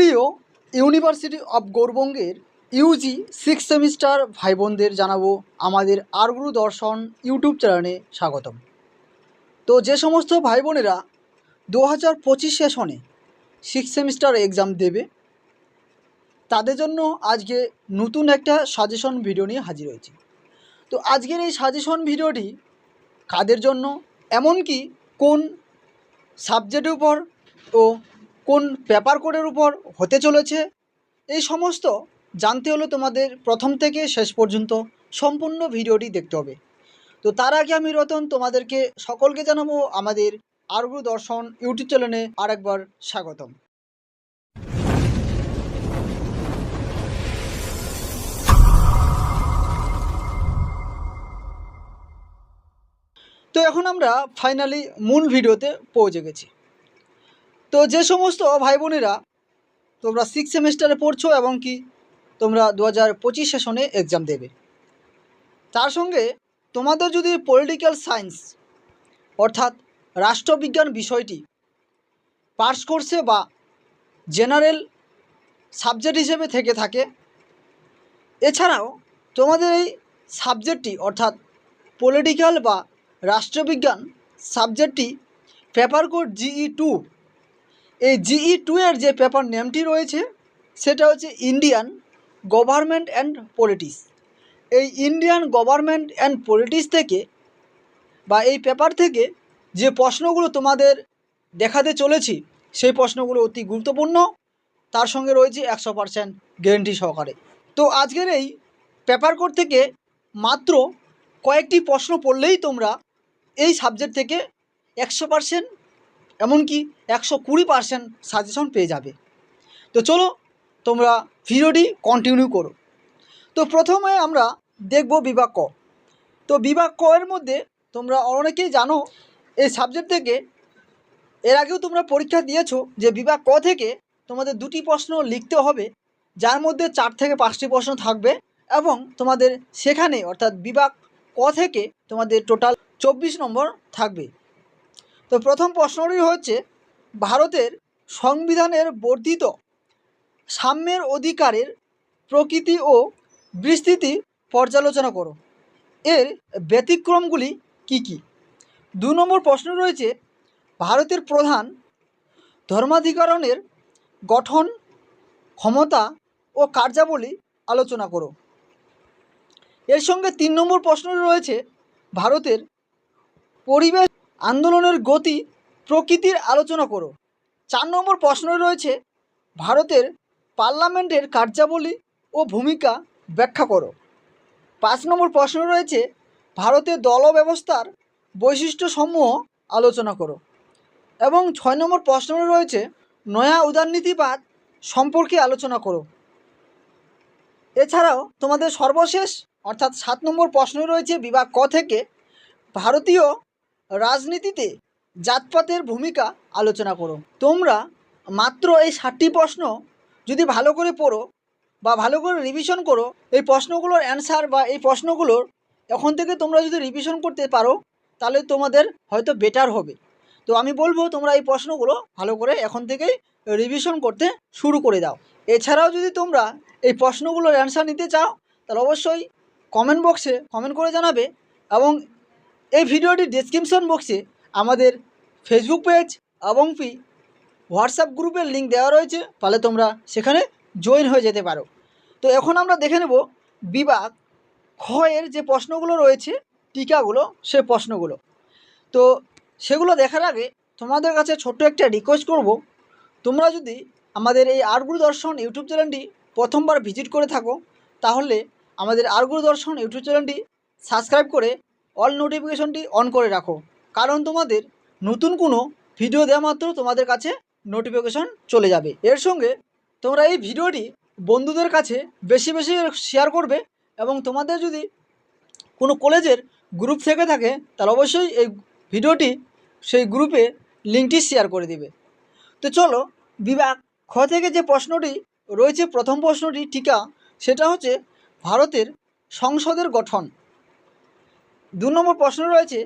প্রিয় university of গৌরবঙ্গের UG six semester ভাই বোনদের জানাব আমাদের আরগুরু দর্শন ইউটিউব চ্যানেলে স্বাগতম। তো যে সমস্ত ভাই বোনেরা দু হাজার পঁচিশ সেশনে সিক্স সেমিস্টার এক্সাম দেবে, তাদের জন্য আজকে নতুন একটা সাজেশন ভিডিও নিয়ে হাজির হয়েছি। তো আজকের এই সাজেশন ভিডিওটি কাদের জন্য, এমনকি কোন সাবজেক্টের উপর ও কোন পেপার কোডের উপর হতে চলেছে? এই সমস্ত জানতে হলে তোমাদের প্রথম থেকে শেষ পর্যন্ত সম্পূর্ণ ভিডিওটি দেখতে হবে। তো তার আগে আমি রতন তোমাদেরকে সকলকে জানাব আমাদের আরগুরু দর্শন ইউটিউব চ্যানেলে আরেকবার স্বাগতম। তো এখন আমরা ফাইনালি মূল ভিডিওতে পৌঁছে গেছি। তো যে সমস্ত ভাই বোনেরা তোমরা সিক্স সেমিস্টারে পড়ছো এবং কি তোমরা দু হাজার পঁচিশ সেশনে এক্সাম দেবে। তার সঙ্গে তোমাদের যদি পলিটিক্যাল সায়েন্স অর্থাৎ রাষ্ট্রবিজ্ঞান বিষয়টি পাস কোর্সে বা জেনারেল সাবজেক্ট হিসেবে থেকে থাকে, এছাড়াও তোমাদের এই সাবজেক্টটি অর্থাৎ পলিটিক্যাল বা রাষ্ট্রবিজ্ঞান সাবজেক্টটি পেপার কোড জিই টু এই জিই টু এর যে পেপার নেমটি রয়েছে, সেটা হচ্ছে ইন্ডিয়ান গভর্নমেন্ট অ্যান্ড পলিটিক্স এই ইন্ডিয়ান গভর্নমেন্ট অ্যান্ড পলিটিক্স থেকে বা এই পেপার থেকে যে প্রশ্নগুলো তোমাদের দেখাতে চলেছি, সেই প্রশ্নগুলো অতি গুরুত্বপূর্ণ। তার সঙ্গে রয়েছে একশো পারসেন্ট গ্যারেন্টি সহকারে। তো আজকের এই পেপার কোড থেকে মাত্র কয়েকটি প্রশ্ন পড়লেই তোমরা এই সাবজেক্ট থেকে একশো পারসেন্ট এমনকি একশো কুড়ি পারসেন্ট সাজেশন পেয়ে যাবে। তো চলো তোমরা ভিডিওটি কন্টিনিউ করো। তো প্রথমে আমরা দেখব বিভাগ ক। তো বিভাগ ক এর মধ্যে তোমরা অনেকেই জানো, এই সাবজেক্ট থেকে এর আগেও তোমরা পরীক্ষা দিয়েছ যে বিভাগ ক থেকে তোমাদের দুটি প্রশ্ন লিখতে হবে, যার মধ্যে চার থেকে পাঁচটি প্রশ্ন থাকবে এবং তোমাদের সেখানে অর্থাৎ বিভাগ ক থেকে তোমাদের টোটাল চব্বিশ নম্বর থাকবে। তো প্রথম প্রশ্নটি হচ্ছে, ভারতের সংবিধানের বর্ধিত সাম্যের অধিকারের প্রকৃতি ও বিস্তৃতি পর্যালোচনা করো। এর ব্যতিক্রমগুলি কি কি? দু নম্বর প্রশ্ন রয়েছে, ভারতের প্রধান ধর্মাধিকরণের গঠন, ক্ষমতা ও কার্যাবলী আলোচনা করো। এর সঙ্গে তিন নম্বর প্রশ্ন রয়েছে, ভারতের পরিবেশ আন্দোলনের গতি প্রকৃতির আলোচনা করো। চার নম্বর প্রশ্ন রয়েছে, ভারতের পার্লামেন্টের কার্যাবলী ও ভূমিকা ব্যাখ্যা করো। পাঁচ নম্বর প্রশ্ন রয়েছে, ভারতের দল ব্যবস্থার বৈশিষ্ট্যসমূহ আলোচনা করো। এবং ছয় নম্বর প্রশ্ন রয়েছে, নয়া উদারনীতিবাদ সম্পর্কে আলোচনা করো। এছাড়াও তোমাদের সর্বশেষ, অর্থাৎ সাত নম্বর প্রশ্ন রয়েছে, বিভাগ ক থেকে, ভারতীয় রাজনীতিতে জাতপাতের ভূমিকা আলোচনা করো। তোমরা মাত্র এই ষাটটি প্রশ্ন যদি ভালো করে পড়ো বা ভালো করে রিভিশন করো, এই প্রশ্নগুলোর অ্যান্সার বা এই প্রশ্নগুলোর এখন থেকে তোমরা যদি রিভিশন করতে পারো, তাহলে তোমাদের হয়তো বেটার হবে। তো আমি বলব, তোমরা এই প্রশ্নগুলো ভালো করে এখন থেকেই রিভিশন করতে শুরু করে দাও। এছাড়াও যদি তোমরা এই প্রশ্নগুলোর অ্যান্সার নিতে চাও, তাহলে অবশ্যই কমেন্ট বক্সে কমেন্ট করে জানাবে এবং এই ভিডিওটি ডেসক্রিপশন বক্সে আমাদের ফেসবুক পেজ এবং পি হোয়াটসঅ্যাপ গ্রুপের লিঙ্ক দেওয়া রয়েছে। তাহলে তোমরা সেখানে জয়েন হয়ে যেতে পারো। তো এখন আমরা দেখে নেব বিভাগ এর যে প্রশ্নগুলো রয়েছে, টিকাগুলো, সে প্রশ্নগুলো। তো সেগুলো দেখার আগে তোমাদের কাছে ছোট্ট একটা রিকোয়েস্ট করব। তোমরা যদি আমাদের এই আরগুরু দর্শন ইউটিউব চ্যানেলটি প্রথমবার ভিজিট করে থাকো, তাহলে আমাদের আরগুরু দর্শন ইউটিউব চ্যানেলটি সাবস্ক্রাইব করে অল নোটিফিকেশনটি অন করে রাখো। কারণ তোমাদের নতুন কোনো ভিডিও দেওয়া মাত্র তোমাদের কাছে নোটিফিকেশন চলে যাবে। এর সঙ্গে তোমরা এই ভিডিওটি বন্ধুদের কাছে বেশি বেশি শেয়ার করবে এবং তোমাদের যদি কোনো কলেজের গ্রুপ থেকে থাকে, তাহলে অবশ্যই এই ভিডিওটি সেই গ্রুপে লিঙ্কটি শেয়ার করে দিবে। তো চলো, বিভাগ খ থেকে যে প্রশ্নটি রয়েছে, প্রথম প্রশ্নটি টিকা সেটা হচ্ছে ভারতের সংসদের গঠন। দু নম্বর প্রশ্ন রয়েছে,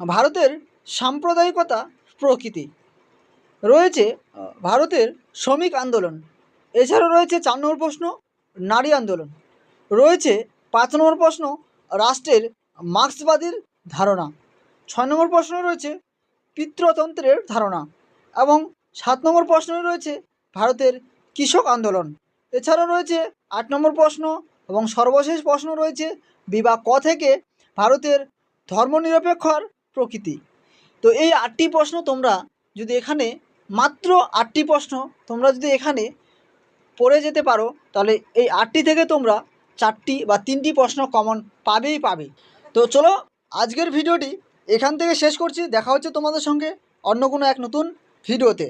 ভারতের সাম্প্রদায়িকতা প্রকৃতি। রয়েছে ভারতের শ্রমিক আন্দোলন। এছাড়াও রয়েছে চার নম্বর প্রশ্ন, নারী আন্দোলন। রয়েছে পাঁচ নম্বর প্রশ্ন, রাষ্ট্রের মার্ক্সবাদীর ধারণা। ছয় নম্বর প্রশ্ন রয়েছে, পিতৃতন্ত্রের ধারণা। এবং সাত নম্বর প্রশ্ন রয়েছে, ভারতের কৃষক আন্দোলন। এছাড়াও রয়েছে আট নম্বর প্রশ্ন এবং সর্বশেষ প্রশ্ন রয়েছে বিভাগ ক থেকে ভারতের ধর্মনিরপেক্ষর প্রকৃতি। তো এই আটটি প্রশ্ন তোমরা যদি এখানে, মাত্র আটটি প্রশ্ন তোমরা যদি এখানে পড়ে যেতে পারো, তাহলে এই আটটি থেকে তোমরা চারটি বা তিনটি প্রশ্ন কমন পাবেই পাবে। তো চলো আজকের ভিডিওটি এখান থেকে শেষ করছি। দেখা হচ্ছে তোমাদের সঙ্গে অন্য কোনো এক নতুন ভিডিওতে।